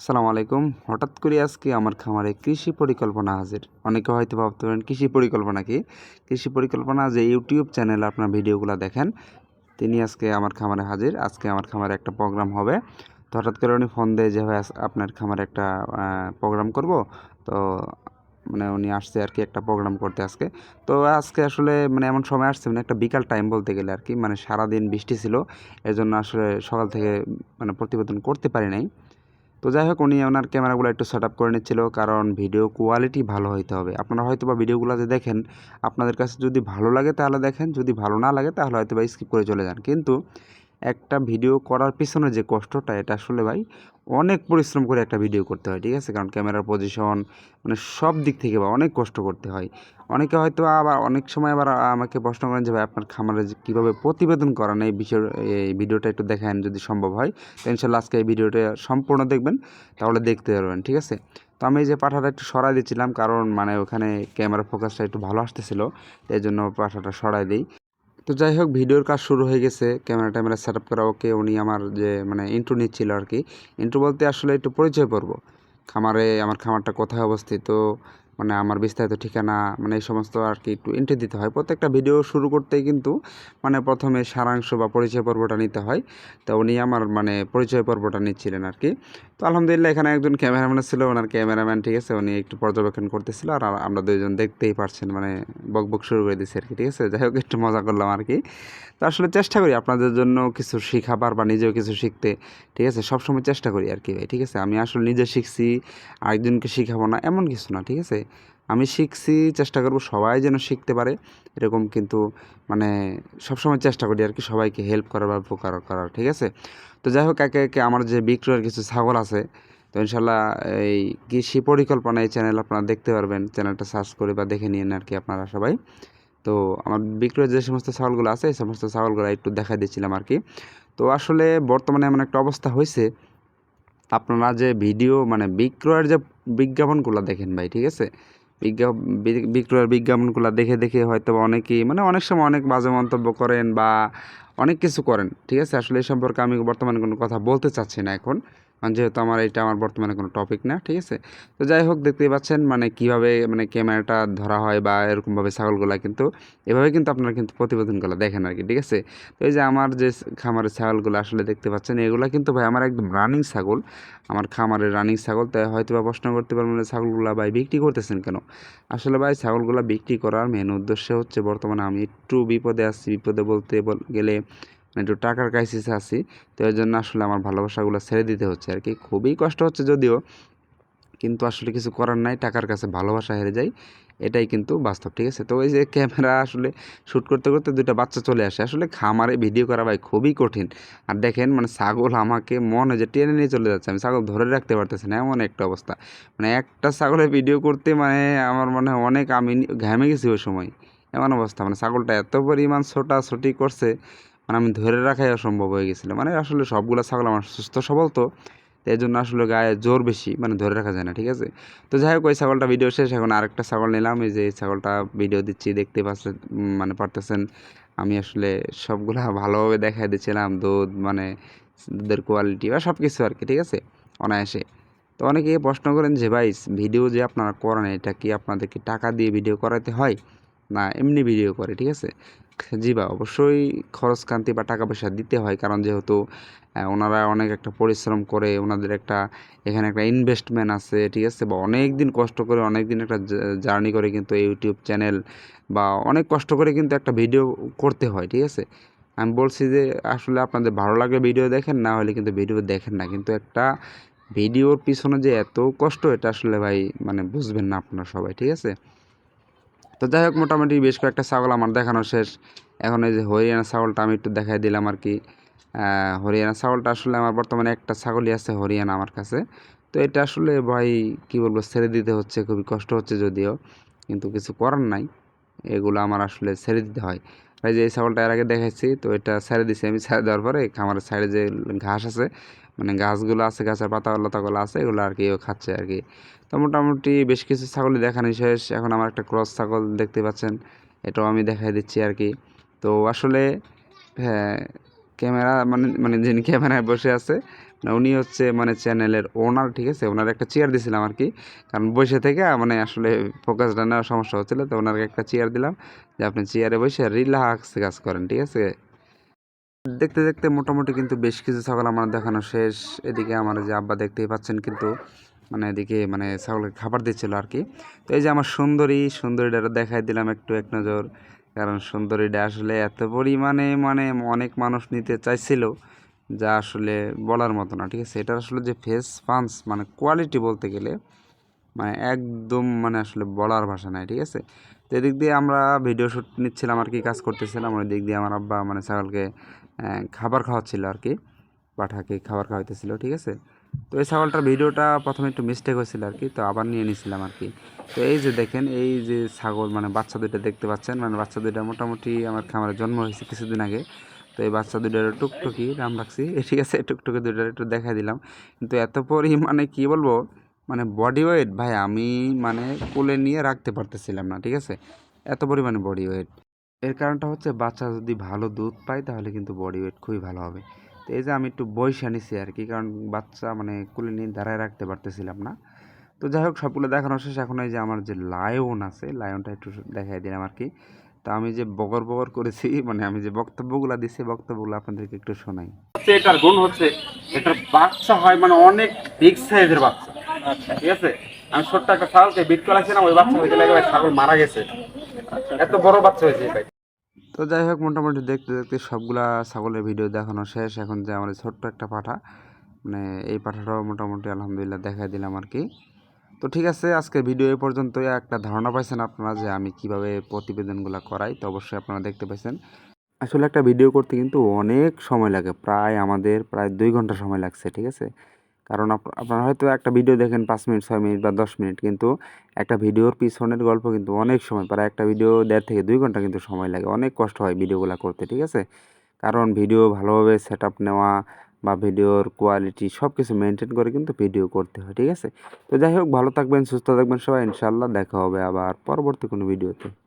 আসসালামু আলাইকুম। হঠাৎ করে আজকে আমার খামারে কৃষি পরিকল্পনা হাজির। অনেকে হয়তো ভাবতে পারেন, কৃষি পরিকল্পনা কি? কৃষি পরিকল্পনা যে ইউটিউব চ্যানেলে আপনার ভিডিওগুলো দেখেন, তিনি আজকে আমার খামারে হাজির। আজকে আমার খামারে একটা প্রোগ্রাম হবে। তো হঠাৎ করে উনি ফোন দেয় যে, ভাই আপনার খামারে একটা প্রোগ্রাম করব। তো মানে উনি আসছে আর কি একটা প্রোগ্রাম করতে আজকে। তো আজকে আসলে মানে এমন সময় আসছে মানে একটা বিকাল টাইম বলতে গেলে আর কি। মানে সারাদিন বৃষ্টি ছিল এজন্য আসলে সকাল থেকে মানে প্রতিবেদন করতে পারি নাই। তো যাই হোক, উনি ওনার ক্যামেরাগুলো একটু সেট আপ করে নিচ্ছিল, কারণ ভিডিও কোয়ালিটি ভালো হইতে হবে। আপনারা হয়তো বা ভিডিওগুলো যে দেখেন, আপনাদের কাছে যদি ভালো লাগে তাহলে দেখেন, যদি ভালো না লাগে তাহলে হয়তো বা স্কিপ করে চলে যান। কিন্তু একটা ভিডিও করার পিছনে যে কষ্টটা, এটা আসলে ভাই অনেক পরিশ্রম করে একটা ভিডিও করতে হয়, ঠিক আছে? কারণ ক্যামেরার পজিশন মানে সব দিক থেকে বা অনেক কষ্ট করতে হয়। অনেকে হয়তো আবার অনেক সময় আবার আমাকে প্রশ্ন করেন যে, ভাই, আপনার খামারে যে কীভাবে প্রতিবেদন করান এই বিষয়, এই ভিডিওটা একটু দেখেন যদি সম্ভব হয়? তো ইনশাল্লাহ আজকে এই ভিডিওটা সম্পূর্ণ দেখবেন, তাহলে দেখতে পারবেন, ঠিক আছে? তো আমি যে পাঠাটা একটু সরাই দিচ্ছিলাম কারণ মানে ওখানে ক্যামেরা ফোকাসটা একটু ভালো আসতেছিল এই জন্য পাঠাটা সরাই দিই। তো যাই হোক, ভিডিওর কাজ শুরু হয়ে গেছে। ক্যামেরা ট্যামেরা সেট আপ করা, ওকে উনি আমার যে মানে ইন্ট্রো নিচ্ছিল আর কি। ইন্ট্রো বলতে আসলে একটু পরিচয় পর্ব খামারে, আমার খামারটা কোথায় অবস্থিত? মানে আমার বিস্তারিত ঠিকানা মানে এই সমস্ত আর কি একটু এন্ট্রি দিতে হয়। প্রত্যেকটা ভিডিও শুরু করতেই কিন্তু মানে প্রথমে সারাংশ বা পরিচয় পর্বটা নিতে হয়। তো উনি আমার মানে পরিচয় পর্বটা নিচ্ছিলেন আর কি তো আলহামদুলিল্লাহ এখানে একজন ক্যামেরাম্যান ছিল, ওনার ক্যামেরাম্যান ঠিক আছে? উনি একটু পর্যবেক্ষণ করতেছিল আর আমরা দুইজন দেখতেই পারছেন মানে বক বক শুরু করে দিয়েছি আর কি ঠিক আছে? যাই হোক, একটু মজা করলাম আর কি তো আসলে চেষ্টা করি আপনাদের জন্য কিছু শেখাবার বা নিজেও কিছু শিখতে, ঠিক আছে? সবসময় চেষ্টা করি আর কি ভাই, ঠিক আছে? আমি আসলে নিজে শিখছি, আরেকজনকে শিখাবো না, এমন কিছু না, ঠিক আছে? আমি শিখছি, চেষ্টা করব সবাই যেন শিখতে পারে। এরকম কিন্তু মানে সবসময় চেষ্টা করি আর কি সবাইকে হেল্প করার বা উপকার করার, ঠিক আছে? তো যাই হোক, একে একে আমার যে বিক্রয়ের কিছু ছাগল আছে, তো ইনশাল্লাহ এই কৃষি পরিকল্পনা এই চ্যানেল আপনারা দেখতে পারবেন। চ্যানেলটা সার্চ করে বা দেখে নিন আর কি আপনারা সবাই। তো আমার বিক্রয়ের যে সমস্ত ছাগলগুলো আছে, এই সমস্ত ছাগলগুলো একটু দেখা দিচ্ছিলাম আর কি। তো আসলে বর্তমানে এমন একটা অবস্থা হয়েছে আপনারা যে ভিডিও মানে বিক্রয়ের যে বিজ্ঞাপনগুলো দেখেন ভাই, ঠিক আছে? বিজ্ঞাপন বিক্রয়ের বিজ্ঞাপনগুলো দেখে দেখে হয়তো অনেকেই মানে অনেক সময় অনেক বাজে মন্তব্য করেন বা অনেক কিছু করেন, ঠিক আছে? আসলে এই সম্পর্কে আমি বর্তমানে কোনো কথা বলতে চাচ্ছি না এখন। যেহেতু আমার এটা আমার বর্তমানে কোনো টপিক না, ঠিক আছে? তো যাই হোক, দেখতেই পাচ্ছেন মানে কীভাবে মানে ক্যামেরাটা ধরা হয় বা এরকমভাবে ছাগলগুলা কিন্তু, এভাবে কিন্তু আপনারা কিন্তু প্রতিবেদনগুলো দেখেন আর কি ঠিক আছে? তো এই যে আমার যে খামারের ছাগলগুলো আসলে দেখতে পাচ্ছেন, এগুলো কিন্তু ভাই আমার একদম রানিং ছাগল, আমার খামারের রানিং ছাগল, তাই হয়তো বা প্রশ্ন করতে পারবেন ছাগলগুলো ভাই বিক্রি করতেছেন কেন? আসলে ভাই ছাগলগুলো বিক্রি করার মেন উদ্দেশ্য হচ্ছে বর্তমানে আমি একটু বিপদে আছি, বিপদে বলতে বল- গেলে মানে একটু টাকার ক্রাইসিসে আছি, তো এর জন্য আসলে আমার ভালোবাসাগুলো ছেড়ে দিতে হচ্ছে আর কি খুবই কষ্ট হচ্ছে যদিও, কিন্তু আসলে কিছু করার নাই, টাকার কাছে ভালোবাসা হেরে যায় এটাই কিন্তু বাস্তব, ঠিক আছে? তো ওই যে ক্যামেরা আসলে শ্যুট করতে করতে দুইটা বাচ্চা চলে আসে, আসলে খামারে ভিডিও করা ভাই খুবই কঠিন। আর দেখেন মানে ছাগল আমাকে মনে যে টেনে নিয়ে চলে যাচ্ছে, আমি ছাগল ধরে রাখতে পারতেছি না, এমন একটা অবস্থা। মানে একটা ছাগলের ভিডিও করতে মানে আমার মনে হয় অনেক আমি ঘামে গেছি ওই সময়, এমন অবস্থা। মানে ছাগলটা এত পরিমাণ ছোটাছুটি করছে মানে আমি ধরে রাখাই অসম্ভব হয়ে গেছিল। মানে আসলে সবগুলো ছাগল আমার সুস্থ সবল তো। এই জন্য আসলে গায়ে জোর বেশি মানে ধরে রাখা যায় না ঠিক আছে? তো যাই হোক ওই ছাগলটা ভিডিও শেষ এখন আরেকটা ছাগল নিলাম। এই যে ছাগলটা ভিডিও দিচ্ছি দেখতে পাচ্ছেন উম, মানে পারতেছেন। আমি আসলে সবগুলা ভালোভাবে দেখাই দিচ্ছিলাম দুধ মানে দুধের কোয়ালিটি বা সব কিছু আর কি ঠিক আছে? অনায়াসে। তো অনেকে প্রশ্ন করেন যে ভাই ভিডিও যে আপনারা করেন এটা কি আপনাদেরকে টাকা দিয়ে ভিডিও করাতে হয়? না এমনি ভিডিও করে ঠিক আছে? জি বা অবশ্যই খরচ কান্তি বা টাকা পয়সা দিতে হয়। কারণ যেহেতু ওনারা অনেক একটা পরিশ্রম করে, ওনাদের একটা, এখানে একটা ইনভেস্টমেন্ট আছে, ঠিক আছে? বা অনেক দিন কষ্ট করে অনেক দিন একটা জার্নি করে কিন্তু ইউটিউব চ্যানেল বা অনেক কষ্ট করে কিন্তু একটা ভিডিও করতে হয়, ঠিক আছে? আমি বলছি যে, আসলে আপনাদের ভালো লাগে ভিডিও দেখেন, না হলে কিন্তু ভিডিও দেখেন না। কিন্তু একটা ভিডিওর পিছনে যে এত কষ্ট, এটা আসলে ভাই মানে বুঝবেন না আপনারা সবাই, ঠিক আছে? তো যাই হোক, মোটামুটি বেশ কয়েকটা ছাগল আমার দেখানো শেষ। এখন এই যে হরিয়ানা ছাগলটা আমি একটু দেখাই দিলাম আর কি। হরিয়ানা ছাগলটা আসলে আমার বর্তমানে একটা ছাগলই আছে হরিয়ানা আমার কাছে। তো এটা আসলে ভাই, কি বলব, ছেড়ে দিতে হচ্ছে, খুবই কষ্ট হচ্ছে যদিও, কিন্তু কিছু করার নাই। এগুলো আমার আসলে ছেড়ে দিতে হয়। এই যে এই ছাগলটা এর আগে দেখাইছি, তো এটা ছেড়ে দিছি আমি, ছেড়ে দেওয়ার পরে খামারের সাইডে যে ঘাস আছে মানে গাছগুলো আছে, গাছের পাতা লতাগুলো আছে, এগুলো আর কি ও খাচ্ছে আর কি। তো মোটামুটি বেশ কিছু ছাগলই দেখানো শেষ। এখন আমার একটা ক্রস ছাগল দেখতে পাচ্ছেন, এটাও আমি দেখাই দিচ্ছি আর কি। তো আসলে হ্যাঁ ক্যামেরা মানে মানে যিনি ক্যামেরায় বসে আছে উনি হচ্ছে মানে চ্যানেলের ওনার, ঠিক আছে? ওনার একটা চেয়ার দিছিলাম আর কি। কারণ বসে থেকে মানে আসলে ফোকাসটা নেওয়ার সমস্যা হচ্ছিল, তো ওনাকে একটা চেয়ার দিলাম যে আপনি চেয়ারে বসে রিল্যাক্স কাজ করেন, ঠিক আছে? দেখতে দেখতে মোটামুটি কিন্তু বেশ কিছু ছাগল আমার দেখানো শেষ। এদিকে আমার যে আব্বা দেখতেই পাচ্ছেন কিন্তু মানে এদিকে মানে ছাগলকে খাবার দিচ্ছিল আর কি তো এই যে আমার সুন্দরী, সুন্দরীটা দেখাই দিলাম একটু এক নজর, কারণ সুন্দরীটা আসলে এত পরিমাণে মানে অনেক মানুষ নিতে চাইছিল, যা আসলে বলার মতো না, ঠিক আছে? এটা আসলে যে ফেস পাঞ্চ মানে কোয়ালিটি বলতে গেলে মানে একদম মানে আসলে বলার ভাষা নাই, ঠিক আছে? তো এদিক দিয়ে আমরা ভিডিও শ্যুট নিচ্ছিলাম আর কি কাজ করতেছিলাম ওই দিক দিয়ে আমার আব্বা মানে ছাগলকে খাবার খাওয়াচ্ছিল আর কি। পাঠাকে খাবার খাওয়াইতেছিল, ঠিক আছে? তো এই ছাগলটার ভিডিওটা প্রথমে একটু মিস্টেক হয়েছিল আর কি, তো আবার নিয়ে নিয়েছিলাম আর কি। তো এই যে দেখেন, এই যে ছাগল মানে বাচ্চা দুইটা দেখতে পাচ্ছেন মানে বাচ্চা দুইটা মোটামুটি আমার খামারে জন্ম হয়েছে কিছুদিন আগে। তো এই বাচ্চা দুইটার টুকটুকি নাম রাখছি ঠিক আছে, টুকটুকি দুইটার একটু দেখা দিলাম। কিন্তু এত পরিমাণে কি বলব মানে বডি ওয়েট ভাই, আমি মানে কোলে নিয়ে রাখতে পারতেছিলাম না, ঠিক আছে? এত পরিমাণে বডি ওয়েট এর কারণটা হচ্ছে বাচ্চা যদি ভালো দুধ পায় তাহলে কিন্তু বডি ওয়েট খুবই ভালো হবে। তো এই যে আমি একটু বয়সা নিছি আর কি কারণ বাচ্চা মানে কোলে নিয়ে দাঁড়ায় রাখতে পারতেছিলাম না। তো যাই হোক সবগুলো দেখানো শেষ। এখন এই যে আমার যে লায়ন আছে লায়নটা একটু দেখাই দিলাম আর কি তা আমি যে বগর বগর করেছি মানে আমি যে বক্তব্যগুলো দিছি বক্তব্যগুলো আপনাদেরকে একটু শোনাই। এটার গুণ হচ্ছে এটার বাচ্চা হয় মানে অনেক বিগ সাইজের বাচ্চা। ঠিক আছে? আমি ছোট্ট একটা ছাগলকে বিট করাছিলাম ওই বাচ্চা হয়ে গেলে ছাগল মারা গেছে। এত বড় বাচ্চা হয়েছে এটা তো যাই হোক, মোটামুটি দেখতে দেখতে সবগুলা ছাগলের ভিডিও দেখানো শেষ। এখন যে আমার ছোট্ট একটা পাঠা মানে এই পাঠাটাও মোটামুটি আলহামদুলিল্লাহ দেখাই দিলাম আর কি। তো ঠিক আছে আজকে ভিডিও এ পর্যন্তই। একটা ধারণা পাইছেন আপনারা যে আমি কীভাবে প্রতিবেদনগুলো করাই? তো অবশ্যই আপনারা দেখতে পাইছেন। আসলে একটা ভিডিও করতে কিন্তু অনেক সময় লাগে, প্রায় আমাদের প্রায় দুই ঘণ্টা সময় লাগছে, ঠিক আছে? কারণ আপ- আপনারা হয়তো একটা ভিডিও দেখেন পাঁচ মিনিট, ছয় মিনিট বা দশ মিনিট, কিন্তু একটা ভিডিওর পিছনের গল্প কিন্তু অনেক সময়, প্রায় একটা ভিডিও দেড় থেকে দুই ঘণ্টা কিন্তু সময় লাগে। অনেক কষ্ট হয় ভিডিওগুলো করতে, ঠিক আছে? কারণ ভিডিও ভালোভাবে সেট নেওয়া বা ভিডিওর কোয়ালিটি সব কিছু মেনটেন করে কিন্তু ভিডিও করতে হয়, ঠিক আছে? তো যাই হোক, ভালো থাকবেন, সুস্থ থাকবেন সবাই ইনশাল্লাহ দেখা হবে আবার পরবর্তী কোনো ভিডিওতে